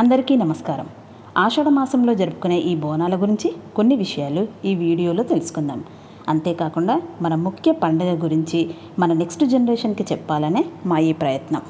అందరికీ నమస్కారం. ఆషాఢ మాసంలో జరుపుకునే ఈ బోనాల గురించి కొన్ని విషయాలు ఈ వీడియోలో తెలుసుకుందాం. అంతేకాకుండా మన ముఖ్య పండుగ గురించి మన నెక్స్ట్ జనరేషన్కి చెప్పాలనే మా ఈ ప్రయత్నం.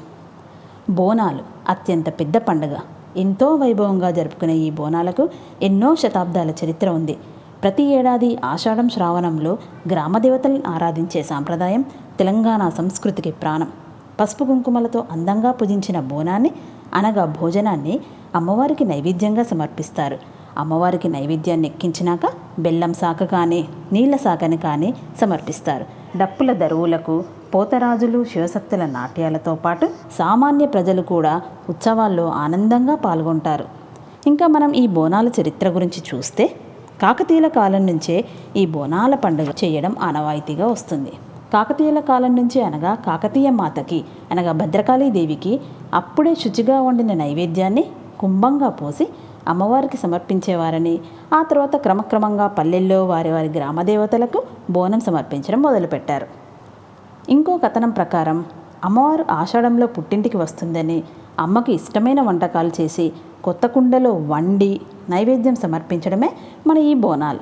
బోనాలు అత్యంత పెద్ద పండుగ. ఎంతో వైభవంగా జరుపుకునే ఈ బోనాలకు ఎన్నో శతాబ్దాల చరిత్ర ఉంది. ప్రతి ఏడాది ఆషాఢం శ్రావణంలో గ్రామదేవతలను ఆరాధించే సాంప్రదాయం తెలంగాణ సంస్కృతికి ప్రాణం. పసుపు కుంకుమలతో అందంగా పూజించిన బోనాన్ని అనగా భోజనాన్ని అమ్మవారికి నైవేద్యంగా సమర్పిస్తారు. అమ్మవారికి నైవేద్యాన్ని ఎక్కించినాక బెల్లం శాఖ కానీ నీళ్ళ శాఖని కానీ సమర్పిస్తారు. డప్పుల దరువులకు పోతరాజులు శివశక్తుల నాట్యాలతో పాటు సామాన్య ప్రజలు కూడా ఉత్సవాల్లో ఆనందంగా పాల్గొంటారు. ఇంకా మనం ఈ బోనాల చరిత్ర గురించి చూస్తే కాకతీయుల కాలం నుంచే ఈ బోనాల పండుగ చేయడం ఆనవాయితీగా వస్తుంది. కాకతీయుల కాలం నుంచి అనగా కాకతీయ మాతకి అనగా భద్రకాళీ దేవికి అప్పుడే శుచిగా వండిన నైవేద్యాన్ని కుంభంగా పోసి అమ్మవారికి సమర్పించేవారని ఆ తర్వాత క్రమక్రమంగా పల్లెల్లో వారి వారి గ్రామదేవతలకు బోనం సమర్పించడం మొదలుపెట్టారు. ఇంకో కథనం ప్రకారం అమ్మవారు ఆషాఢంలో పుట్టింటికి వస్తుందని అమ్మకి ఇష్టమైన వంటకాలు చేసి కొత్త కుండలో వండి నైవేద్యం సమర్పించడమే మన ఈ బోనాలు.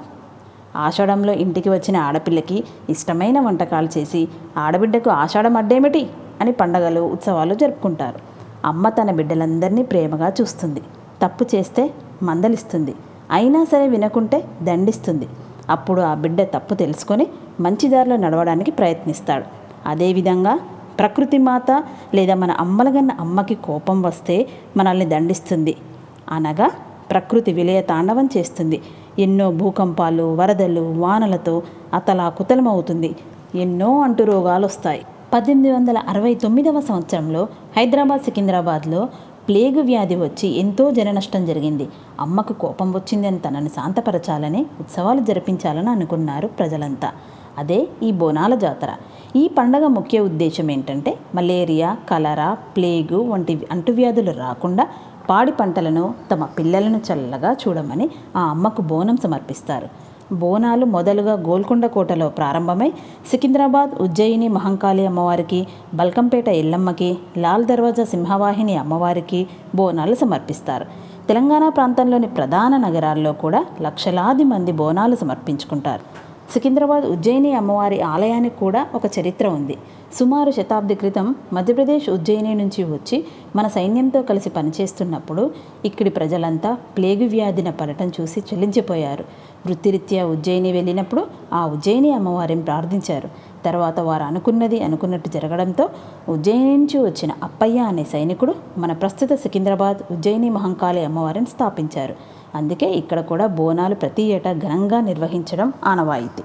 ఆషాఢంలో ఇంటికి వచ్చిన ఆడపిల్లకి ఇష్టమైన వంటకాలు చేసి ఆడబిడ్డకు ఆషాఢం అడ్డేమిటి? అని పండగలు ఉత్సవాలు జరుపుకుంటారు. అమ్మ తన బిడ్డలందరినీ ప్రేమగా చూస్తుంది. తప్పు చేస్తే మందలిస్తుంది. అయినా సరే వినకుంటే దండిస్తుంది. అప్పుడు ఆ బిడ్డ తప్పు తెలుసుకొని మంచి దారిలో నడవడానికి ప్రయత్నిస్తాడు. అదేవిధంగా ప్రకృతి మాత లేదా మన అమ్మలగన్న అమ్మకి కోపం వస్తే మనల్ని దండిస్తుంది. అనగా ప్రకృతి విలయ తాండవం చేస్తుంది. ఎన్నో భూకంపాలు వరదలు వానలతో అతలా కుతలమవుతుంది ఎన్నో అంటు రోగాలు వస్తాయి పద్దెనిమిది వందల అరవై తొమ్మిదవ సంవత్సరంలో హైదరాబాద్ సికింద్రాబాద్లో ప్లేగు వ్యాధి వచ్చి ఎంతో జననష్టం జరిగింది. అమ్మకు కోపం వచ్చిందని తనని శాంతపరచాలని ఉత్సవాలు జరిపించాలని అనుకున్నారు ప్రజలంతా. అదే ఈ బోనాల జాతర. ఈ పండగ ముఖ్య ఉద్దేశం ఏంటంటే మలేరియా కలరా ప్లేగు వంటి అంటువ్యాధులు రాకుండా పాడి పంటలను తమ పిల్లలను చల్లగా చూడమని ఆ అమ్మకు బోనం సమర్పిస్తారు. బోనాలు మొదలుగా గోల్కొండ కోటలో ప్రారంభమై సికింద్రాబాద్ ఉజ్జయిని మహంకాళి అమ్మవారికి బల్కంపేట ఎల్లమ్మకి లాల్ దర్వాజా సింహవాహిని అమ్మవారికి బోనాలు సమర్పిస్తారు. తెలంగాణ ప్రాంతంలోని ప్రధాన నగరాల్లో కూడా లక్షలాది మంది బోనాలు సమర్పించుకుంటారు. సికింద్రాబాద్ ఉజ్జయిని అమ్మవారి ఆలయానికి కూడా ఒక చరిత్ర ఉంది. సుమారు శతాబ్ది క్రితం మధ్యప్రదేశ్ ఉజ్జయిని నుంచి వచ్చి మన సైన్యంతో కలిసి పనిచేస్తున్నప్పుడు ఇక్కడి ప్రజలంతా ప్లేగు వ్యాధిన పడటం చూసి చెల్లించిపోయారు వృత్తిరీత్యా ఉజ్జయిని వెళ్ళినప్పుడు ఆ ఉజ్జయిని అమ్మవారిని ప్రార్థించారు. తర్వాత వారు అనుకున్నది అనుకున్నట్టు జరగడంతో ఉజ్జయిని నుంచి వచ్చిన అప్పయ్య అనే సైనికుడు మన ప్రస్తుత సికింద్రాబాద్ ఉజ్జయిని మహంకాళి అమ్మవారిని స్థాపించారు. అందుకే ఇక్కడ కూడా బోనాలు ప్రతి ఏటా ఘనంగా నిర్వహించడం ఆనవాయితీ.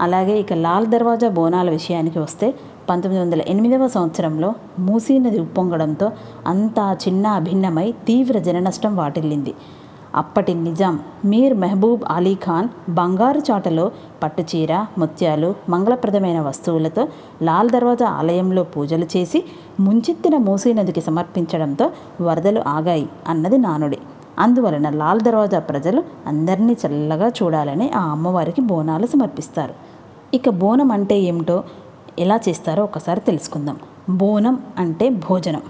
అలాగే ఇక లాల్ దర్వాజా బోనాల విషయానికి వస్తే పంతొమ్మిది వందల ఎనిమిదవ సంవత్సరంలో మూసీ నది ఉప్పొంగడంతో అంతా చిన్న అభిన్నమై తీవ్ర జననష్టం వాటిల్లింది. అప్పటి నిజాం. మీర్ మెహబూబ్ అలీ ఖాన్ బంగారు చాటలో పట్టుచీర ముత్యాలు మంగళప్రదమైన వస్తువులతో లాల్ దర్వాజా ఆలయంలో పూజలు చేసి ముంచెత్తిన మూసీ నదికి సమర్పించడంతో వరదలు ఆగాయి అన్నది నానుడి. అందువలన లాల్ దర్వాజా ప్రజలు అందరినీ చల్లగా చూడాలని ఆ అమ్మవారికి బోనాలు సమర్పిస్తారు. ఇక బోనం అంటే ఏమిటో ఎలా చేస్తారో ఒకసారి తెలుసుకుందాం. బోనం అంటే భోజనం.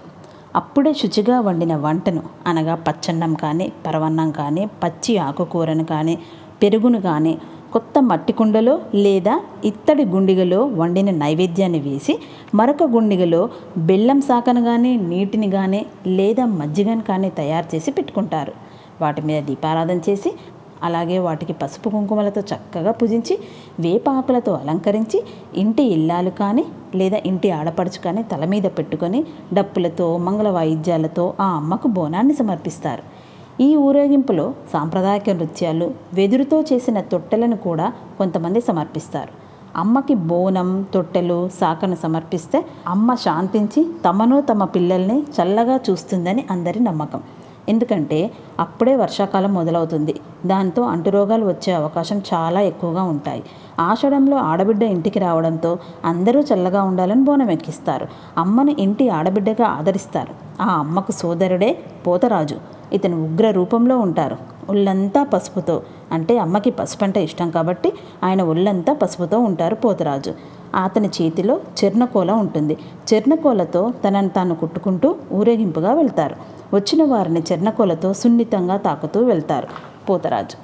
అప్పుడే శుచిగా వండిన వంటను అనగా పచ్చన్నం కానీ పరవన్నం కానీ పచ్చి ఆకుకూరను కానీ పెరుగును కానీ కొత్త మట్టి కుండలో లేదా ఇత్తడి గుండిగలో వండిన నైవేద్యాన్ని వేసి మరొక గుండిగలో బెల్లం శాఖను కానీ నీటిని కానీ లేదా మజ్జిగను కానీ తయారు చేసి పెట్టుకుంటారు. వాటి మీద దీపారాధన చేసి అలాగే వాటికి పసుపు కుంకుమలతో చక్కగా పూజించి వేప ఆకులతో అలంకరించి ఇంటి ఇల్లాలు కానీ లేదా ఇంటి ఆడపడుచు కానీ తల మీద పెట్టుకొని డప్పులతో మంగళ వాయిద్యాలతో ఆ అమ్మకు బోనాన్ని సమర్పిస్తారు. ఈ ఊరేగింపులో సాంప్రదాయక నృత్యాలు వెదురుతో చేసిన తొట్టెలను కూడా కొంతమంది సమర్పిస్తారు. అమ్మకి బోనం తొట్టెలు సాకను సమర్పిస్తే అమ్మ శాంతించి తమను తమ పిల్లల్ని చల్లగా చూస్తుందని అందరి నమ్మకం. ఎందుకంటే అప్పుడే వర్షాకాలం మొదలవుతుంది. దాంతో అంటురోగాలు వచ్చే అవకాశం చాలా ఎక్కువగా ఉంటాయి. ఆషాఢంలో ఆడబిడ్డ ఇంటికి రావడంతో అందరూ చల్లగా ఉండాలని బోనం ఎక్కిస్తారు అమ్మను ఇంటి ఆడబిడ్డగా ఆదరిస్తారు. ఆ అమ్మకు సోదరుడే పోతరాజు. ఇతను ఉగ్ర రూపంలో ఉంటారు. ఒళ్ళంతా పసుపుతో. అంటే అమ్మకి పసుపు అంటే ఇష్టం కాబట్టి ఆయన ఒళ్ళంతా పసుపుతో ఉంటారు పోతరాజు. అతని చేతిలో చెర్నకోల ఉంటుంది. చెర్నకోలతో తనను తాను కుట్టుకుంటూ ఊరేగింపుగా వెళ్తారు. వచ్చిన వారిని చెర్నకోలతో సున్నితంగా తాకుతూ వెళ్తారు పోతరాజు.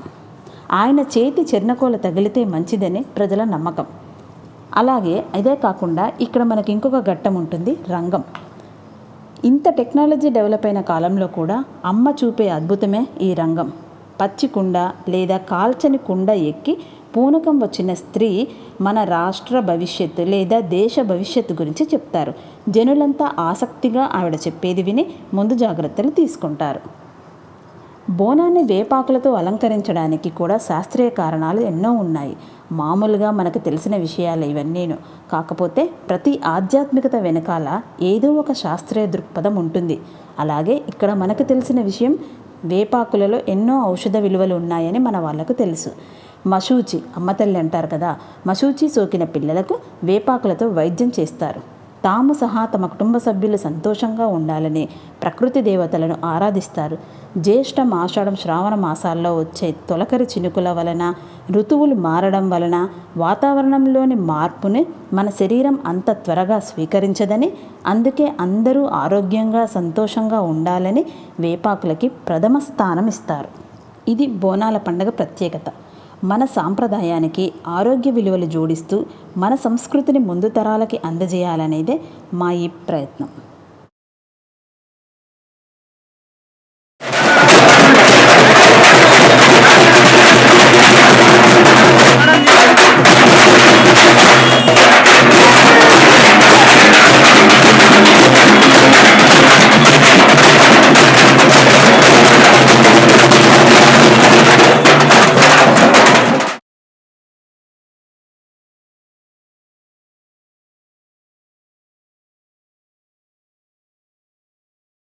ఆయన చేతి చెర్నకోల తగిలితే మంచిదని ప్రజల నమ్మకం. అలాగే అదే కాకుండా ఇక్కడ మనకి ఇంకొక ఘట్టం ఉంటుంది రంగం. ఇంత టెక్నాలజీ డెవలప్ అయిన కాలంలో కూడా అమ్మ చూపే అద్భుతమే ఈ రంగం. పచ్చి కుండ లేదా కాల్చని కుండ ఎక్కి పూనకం వచ్చిన స్త్రీ మన రాష్ట్ర భవిష్యత్తు లేదా దేశ భవిష్యత్తు గురించి చెప్తారు. జనులంతా ఆసక్తిగా ఆవిడ చెప్పేది విని ముందు జాగ్రత్తలు తీసుకుంటారు. బోనాన్ని వేపాకులతో అలంకరించడానికి కూడా శాస్త్రీయ కారణాలు ఎన్నో ఉన్నాయి. మామూలుగా మనకు తెలిసిన విషయాలు ఇవన్నీను. కాకపోతే ప్రతి ఆధ్యాత్మికత వెనకాల ఏదో ఒక శాస్త్రీయ దృక్పథం ఉంటుంది. అలాగే ఇక్కడ మనకు తెలిసిన విషయం వేపాకులలో ఎన్నో ఔషధ విలువలు ఉన్నాయని మన వాళ్ళకు తెలుసు. మశూచి అమ్మతల్లి అంటారు కదా మశూచి సోకిన పిల్లలకు వేపాకులతో వైద్యం చేస్తారు. తాము సహా తమ కుటుంబ సభ్యులు సంతోషంగా ఉండాలని ప్రకృతి దేవతలను ఆరాధిస్తారు. జ్యేష్ఠం ఆషాఢం శ్రావణ మాసాల్లో వచ్చే తొలకరి చినుకుల వలన ఋతువులు మారడం వలన వాతావరణంలోని మార్పుని మన శరీరం అంత త్వరగా స్వీకరించదని అందుకే అందరూ ఆరోగ్యంగా సంతోషంగా ఉండాలని వేపాకులకి ప్రథమ స్థానం ఇస్తారు. ఇది బోనాల పండగ ప్రత్యేకత. మన సాంప్రదాయానికి ఆరోగ్య విలువలు జోడిస్తూ మన సంస్కృతిని ముందు తరాలకి అందజేయాలనేదే మా ఈ ప్రయత్నం.